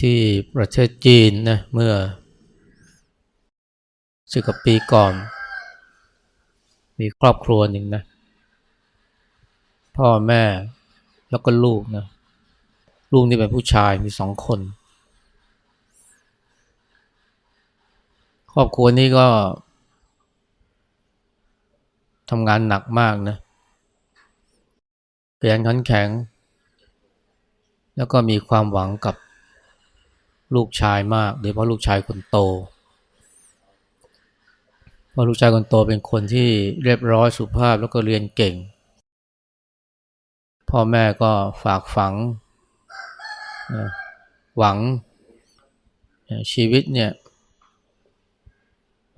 ที่ประเทศจีนนะเมื่อสิบกว่าปีก่อน มีครอบครัวหนึ่งนะ พ่อแม่แล้วก็ลูกนะ ลูกนี่เป็นผู้ชายมีสองคน ครอบครัวนี้ก็ทำงานหนักมากนะขยันขันแข็ง แล้วก็มีความหวังกับ ลูกชายมากโดยเฉพาะลูกชายคนโตเพราะลูกชายคนโตเป็นคนที่เรียบร้อยสุภาพแล้วก็เรียนเก่ง พ่อแม่ก็ฝากฝังหวังชีวิตเนี่ย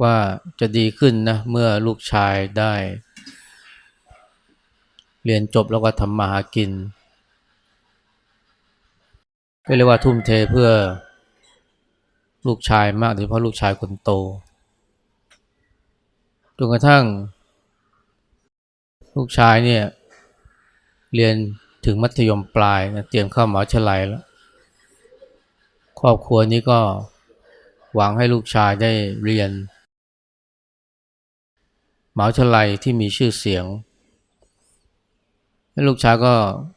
ว่าจะดีขึ้นนะเมื่อลูกชายได้ เรียนจบแล้วก็ทำมาหากินก็เรียกว่าทุ่มเทเพื่อ ลูกชายมากโดยเฉพาะลูกชายคนโตจนกระทั่ง ลูกชายเนี่ยเรียนถึงมัธยมปลายนะเตรียมเข้ามหาวิทยาลัยแล้ว ครอบครัวนี้ก็หวังให้ลูกชายได้เรียนมหาวิทยาลัยที่มีชื่อเสียง ลูกชายก็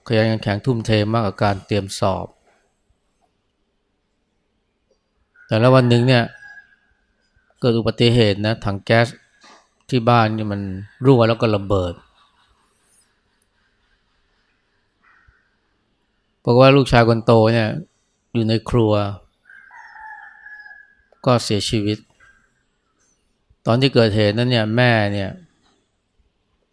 ขยันแข็งทุ่มเทมากกับการเตรียมสอบ แต่แล้ววันหนึ่งเนี่ย เกิดอุบัติเหตุนะถังแก๊สที่บ้านนี่มันรั่วแล้วก็ระเบิดบอกว่าลูกชายคนโตเนี่ยอยู่ในครัว ก็เสียชีวิต ตอนที่เกิดเหตุนั้นเนี่ยแม่เนี่ย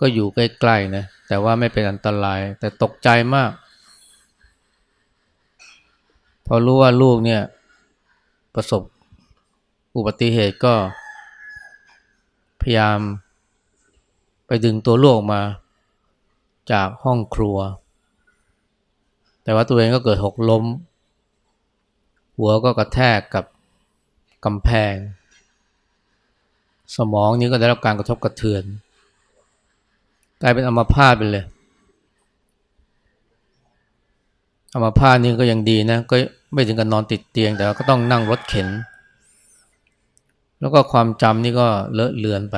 ก็อยู่ใกล้ๆนะแต่ว่าไม่เป็นอันตราย แต่ตกใจมาก พอรู้ว่าลูกเนี่ย ประสบอุบัติเหตุก็ พยายามไปดึงตัวลูกออกมาจากห้องครัว แต่ว่าตัวเองก็เกิดหกล้ม หัวก็กระแทกกับกำแพง สมองนี้ก็ได้รับการกระทบกระเทือน กลายเป็นอัมพาตไปเลยอัมพาตนี่ก็ยังดีนะก็ ไม่ถึงกับนอนติดเตียง แต่ก็ต้องนั่งรถเข็น แล้วก็ความจำนี่ก็เลอะเลือนไป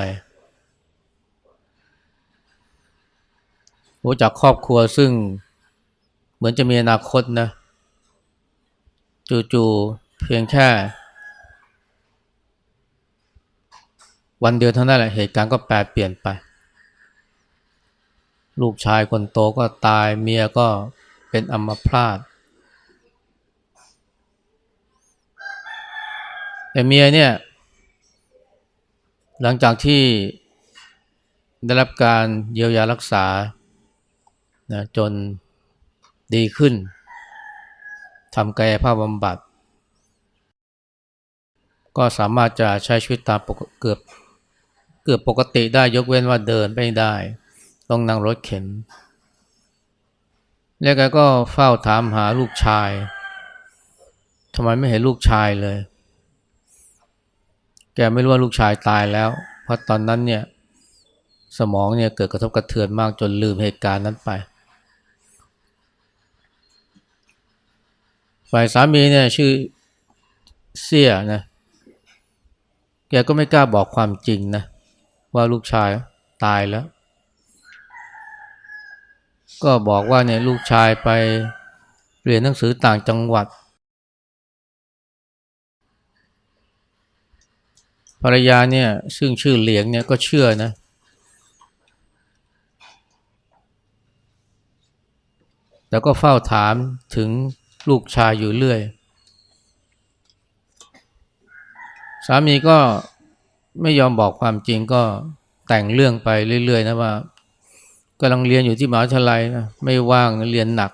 โอ้จากครอบครัวซึ่งเหมือนจะมีอนาคตนะจู่ๆเพียงแค่ วันเดียวเท่านั้นแหละเหตุการณ์ก็แปรเปลี่ยนไป ลูกชายคนโตก็ตายเมียก็เป็นอัมพาต แต่เมียเนี่ย หลังจากที่ได้รับการเยียวยารักษานะจนดีขึ้นทำกายภาพบำบัด ก็สามารถจะใช้ชีวิตตามเกือบเกือบปกติได้ยกเว้นว่าเดินไม่ได้ ต้องนั่งรถเข็น แล้วแกก็เฝ้าถามหาลูกชายทำไมไม่เห็นลูกชายเลย แกไม่รู้ว่าลูกชายตายแล้ว เพราะตอนนั้นเนี่ยสมองเนี่ยเกิดกระทบกระเทือนมากจนลืมเหตุการณ์นั้นไป ฝ่ายสามีเนี่ยชื่อเสี่ยนะ แกก็ไม่กล้าบอกความจริงนะ ว่าลูกชายตายแล้ว ก็บอกว่าเนี่ยลูกชายไปเรียนหนังสือต่างจังหวัด ภรรยาเนี่ยซึ่งชื่อเหลียงเนี่ยก็เชื่อนะแล้วก็เฝ้าถามถึงลูกชายอยู่เรื่อย สามีก็ไม่ยอมบอกความจริงก็แต่งเรื่องไปเรื่อย ๆ นะว่ากำลังเรียนอยู่ที่มหาวิทยาลัยนะไม่ว่างเรียนหนัก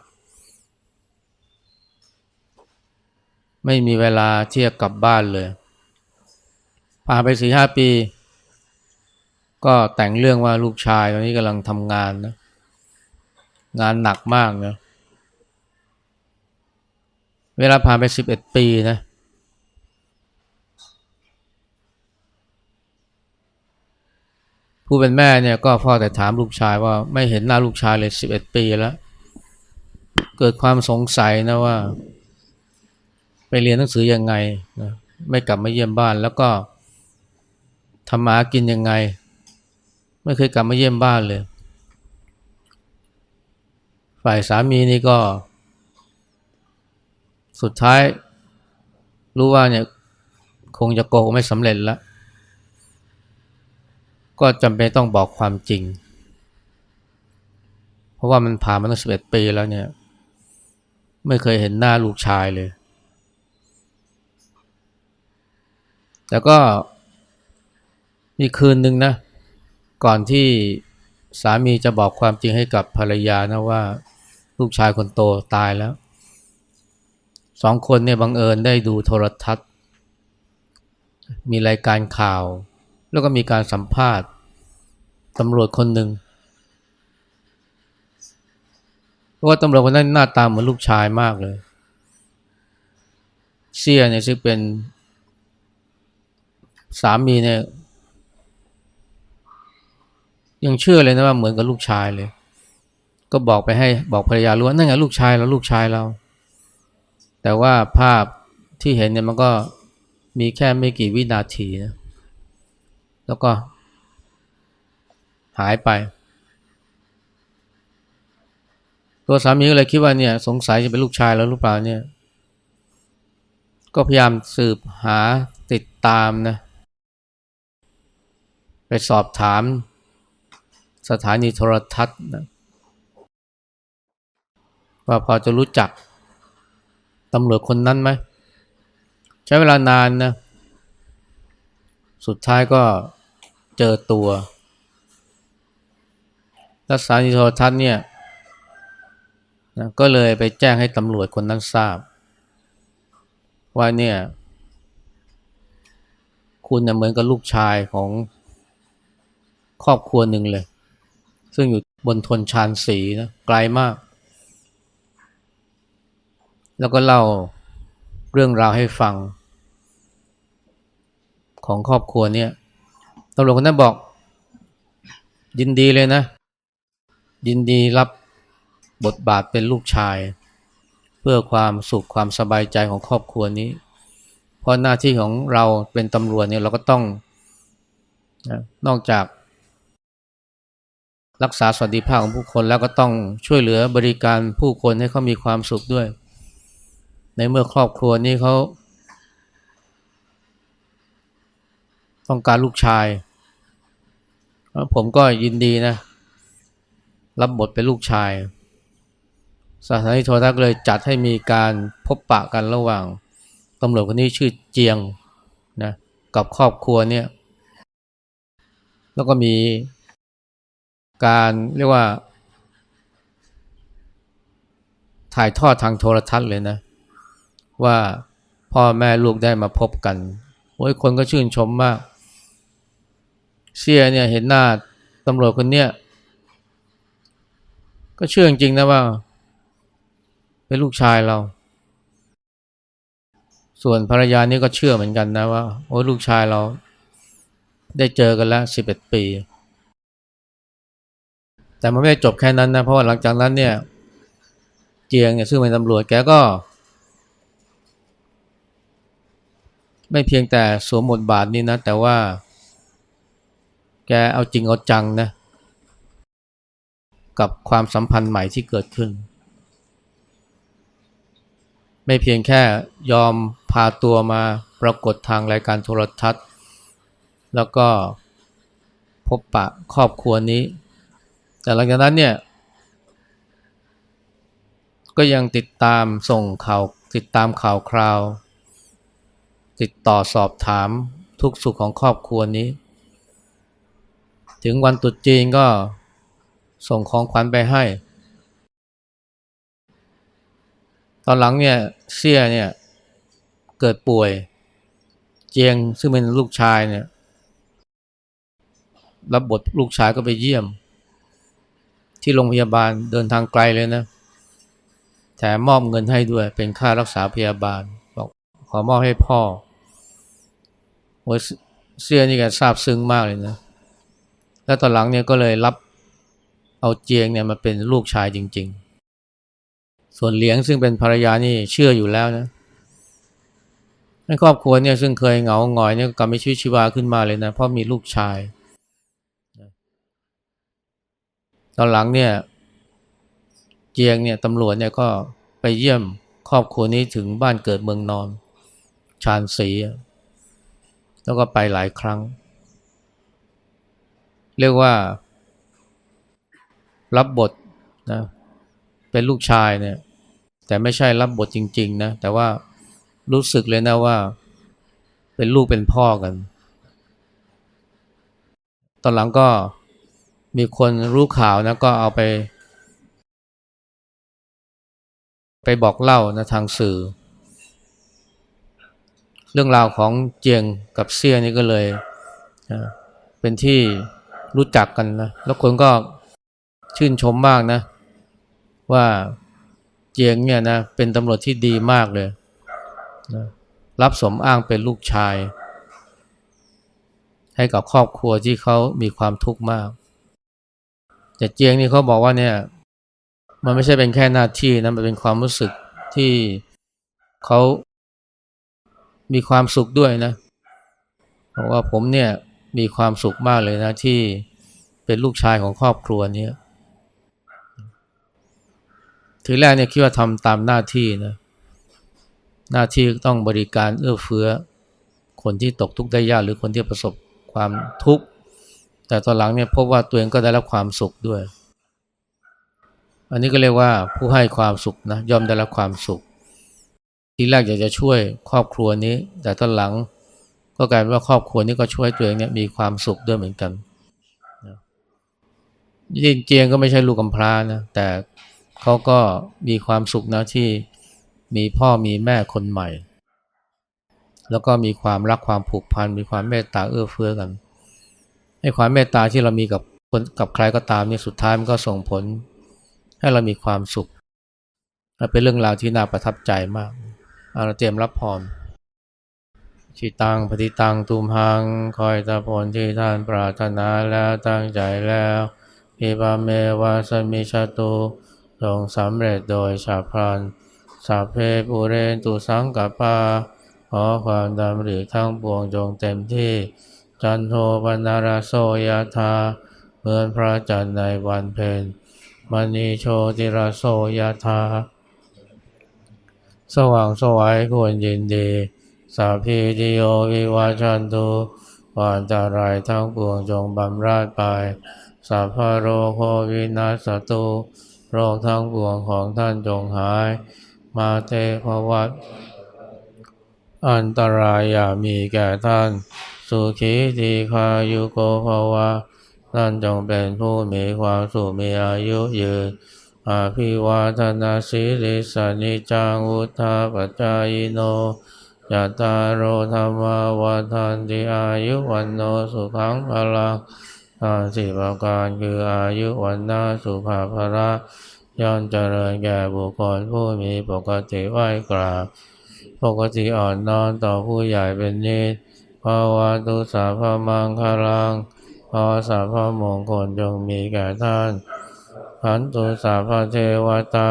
ไม่มีเวลาที่จะกลับบ้านเลย ผ่านไปสี่ห้าปี ก็แต่งเรื่องว่าลูกชายตอนนี้กำลังทำงานนะ งานหนักมากนะเวลาผ่านไปสิบเอ็ดปีนะผู้เป็นแม่เนี่ยก็พ่อแต่ถามลูกชายว่าไม่เห็นหน้าลูกชายเลยสิบเอ็ดปีแล้ว เกิดความสงสัยนะว่า ไปเรียนหนังสือยังไงนะไม่กลับมาเยี่ยมบ้านแล้วก็ ทำมากินยังไง ไม่เคยกลับมาเยี่ยมบ้านเลย ฝ่ายสามีนี่ก็ สุดท้าย รู้ว่าเนี่ยคงจะโกหกไม่สำเร็จแล้ว ก็จำเป็นต้องบอกความจริง เพราะว่ามันผ่านมาตั้งสิบเอ็ดปีแล้วเนี่ย ไม่เคยเห็นหน้าลูกชายเลย แต่ก็ มีคืนหนึ่งนะ ก่อนที่สามีจะบอกความจริงให้กับภรรยานะว่า ลูกชายคนโตตายแล้วสองคนเนี่ยบังเอิญได้ดูโทรทัศน์ มีรายการข่าว แล้วก็มีการสัมภาษณ์ตำรวจคนหนึ่งเพราะว่าตำรวจคนนั้นหน้าตาเหมือนลูกชายมากเลยเสียเนี่ยซึ่งเป็นสามีเนี่ย ยังเชื่อเลยนะว่าเหมือนกับลูกชายเลย ก็บอกไปให้บอกภรรยารู้ว่านั่นไงลูกชายเราลูกชายเรา แต่ว่าภาพที่เห็นเนี่ยมันก็มีแค่ไม่กี่วินาทีนะแล้วก็ หายไป ตัวสามีก็เลยคิดว่าเนี่ย สงสัยจะเป็นลูกชายแล้วหรือเปล่าเนี่ย ก็พยายามสืบหาติดตามนะ ไปสอบถาม สถานีโทรทัศน์นะว่าพอจะรู้จักตำรวจคนนั้นไหม ใช้เวลานานนะสุดท้ายก็เจอตัวแล้วสถานีโทรทัศน์เนี่ยนะก็เลยไปแจ้งให้ตำรวจคนนั้นทราบ ว่าเนี่ย คุณเนี่ยเหมือนกับลูกชายของครอบครัวหนึ่งเลย ซึ่งอยู่บนทนชานสีนะไกลมาก แล้วก็เล่าเรื่องราวให้ฟัง ของครอบครัวเนี่ยตำรวจคนนั้นบอก ยินดีเลยนะ ยินดีรับบทบาทเป็นลูกชาย เพื่อความสุขความสบายใจของครอบครัวนี้ เพราะหน้าที่ของเราเป็นตำรวจเนี่ยเราก็ต้องนะนอกจาก รักษาสวัสดิภาพของผู้คนแล้วก็ต้องช่วยเหลือบริการผู้คนให้เขามีความสุขด้วย ในเมื่อครอบครัวนี้เขาต้องการลูกชาย ผมก็ยินดีนะ รับบทเป็นลูกชายสถานีโทรทัศน์เลยจัดให้มีการพบปะกันระหว่างตำรวจคนนี้ชื่อเจียงนะกับครอบครัวเนี่ย แล้วก็มี การเรียกว่า ถ่ายทอดทางโทรทัศน์เลยนะ ว่าพ่อแม่ลูกได้มาพบกันโอ้ยคนก็ชื่นชมมาก เสียเนี่ยเห็นหน้าตำรวจคนเนี้ยก็เชื่อจริงๆนะว่า เป็นลูกชายเรา ส่วนภรรยานี่ก็เชื่อเหมือนกันนะว่าโอ้ลูกชายเราได้เจอกันแล้วสิบเอ็ดปี แต่มันไม่ได้จบแค่นั้นนะ เพราะว่าหลังจากนั้นเนี่ยเจียงเนี่ยซึ่งเป็นตำรวจแกก็ ไม่เพียงแต่สวมบทบาทนี้นะ แต่ว่า แกเอาจริงเอาจังนะกับความสัมพันธ์ใหม่ที่เกิดขึ้น ไม่เพียงแค่ยอมพาตัวมาปรากฏทางรายการโทรทัศน์ แล้วก็พบปะครอบครัวนี้ แต่หลังจากนั้นเนี่ย ก็ยังติดตามส่งข่าวติดตามข่าวคราว ติดต่อสอบถามทุกสุขของครอบครัวนี้ ถึงวันตรุษจีนก็ส่งของขวัญไปให้ ตอนหลังเนี่ยเสี่ยเนี่ยเกิดป่วย เจียงซึ่งเป็นลูกชายเนี่ยรับบทลูกชายก็ไปเยี่ยม ที่โรงพยาบาลเดินทางไกลเลยนะแถมมอบเงินให้ด้วยเป็นค่ารักษาพยาบาลบอกขอมอบให้พ่อโอ้เสียนี่แกซาบซึ้งมากเลยนะแล้วตอนหลังเนี่ยก็เลยรับเอาเจียงเนี่ยมาเป็นลูกชายจริง ๆ ส่วนเหลียงซึ่งเป็นภรรยานี่เชื่ออยู่แล้วนะในครอบครัวเนี่ยซึ่งเคยเหงาหงอยเนี่ยกลับมีชีวิตชีวาขึ้นมาเลยนะเพราะมีลูกชาย ตอนหลังเนี่ยเจียงเนี่ยตำรวจเนี่ยก็ไปเยี่ยมครอบครัวนี้ถึงบ้านเกิดเมืองนอน ชานศรีแล้วก็ไปหลายครั้ง เรียกว่า รับบทนะเป็นลูกชายเนี่ย แต่ไม่ใช่รับบทจริง ๆ นะ แต่ว่ารู้สึกเลยนะว่า เป็นลูกเป็นพ่อกัน ตอนหลังก็ มีคนรู้ข่าวนะก็เอาไป ไปบอกเล่านะทางสื่อ เรื่องราวของเจียงกับเซี่ยนี่ก็เลยนะเป็นที่รู้จักกันนะแล้วคนก็ชื่นชมมากนะ ว่าเจียงเนี่ยนะเป็นตำรวจที่ดีมากเลยนะรับสมอ้างเป็นลูกชาย ให้กับครอบครัวที่เขามีความทุกข์มาก แต่เจียงนี่เขาบอกว่าเนี่ย มันไม่ใช่เป็นแค่หน้าที่นะมันเป็นความรู้สึกที่เขามีความสุขด้วยนะบอกว่าผมเนี่ยมีความสุขมากเลยนะที่เป็นลูกชายของครอบครัวนี้ทีแรกเนี่ยคิดว่าทำตามหน้าที่นะหน้าที่ต้องบริการเอื้อเฟื้อ คนที่ตกทุกข์ได้ยากหรือคนที่ประสบความทุกข์ แต่ตอนหลังเนี่ยพบว่าตัวเองก็ได้รับความสุขด้วย อันนี้ก็เรียกว่าผู้ให้ความสุขนะย่อมได้รับความสุข ทีแรกอยากจะช่วยครอบครัวนี้ แต่ตอนหลังก็กลายเป็นว่าครอบครัวนี้ก็ช่วยตัวเองเนี่ยมีความสุขด้วยเหมือนกันจริงเจียงก็ไม่ใช่ลูกกำพร้านะแต่เขาก็มีความสุขนะที่มีพ่อมีแม่คนใหม่ แล้วก็มีความรักความผูกพันมีความเมตตาเอื้อเฟื้อกัน ให้ความเมตตาที่เรามีกับคนกับใครก็ตามเนี่ยสุดท้ายมันก็ส่งผล ให้เรามีความสุขเป็นเรื่องราวที่น่าประทับใจมากเอาเราเตรียมรับพรชิตังปฏิตังตุมหังคอยตาผลที่ท่านปรารถนาแล้วตั้งใจแล้วอิบาเมวาสมิชาตุลงสำเร็จโดยชาพลันสัพเพปูเรนตุสังกปาขอความดำริทั้งปวงจงเต็มที่ จันโทปนาราโสยธาเหมือนพระจันทร์ในวันเพ็ญมณีโชติราโสยธาสว่างสวายควรยินดีสัพพิติโยวิวาชันตุวานตารายทั้งปวงจงบำราดไปสัพพโรโควินาสตุโรคทั้งปวงของท่านจงหาย มาเตภวัตอันตรายอย่ามีแก่ท่าน สุขีทีคายุโกภาวะท่านจงเป็นผู้มีความสุขมีอายุยืนอาภิวาทนาสิริสานิจังวุธาปจายโนยะตาโรธรรมาวาทันติอายุวันโนสุขังพลังทานสี่ประการคืออายุวันนาสุภาภระย่อมเจริญแก่บุคคลผู้มีปกติไหวกราบปกติอ่อนนอมต่อผู้ใหญ่เป็นนิส ภาวะตุสาพมังคารังขอสาพมงคลจงมีแก่ท่านขันตุสาพเทวตา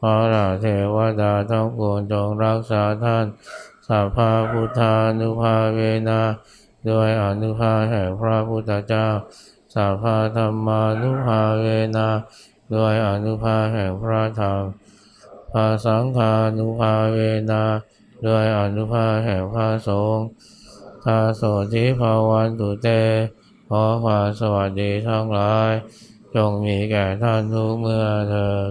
ขอราเทวดาทั้งปวงจงรักษาท่านสัพพาพุทธานุภาเวนะด้วยอนุภาแห่งพระพุทธเจ้าสัพพาธรรมานุภาเวนะด้วยอนุภาแห่งพระธรรมภาสังฆานุภาเวนะด้วยอนุภาแห่งพระสงฆ์ ทาโสทิภาวันตุเต ขอความสวัสดีทั้งหลาย จงมีแก่ท่านทุกเมื่อเทิน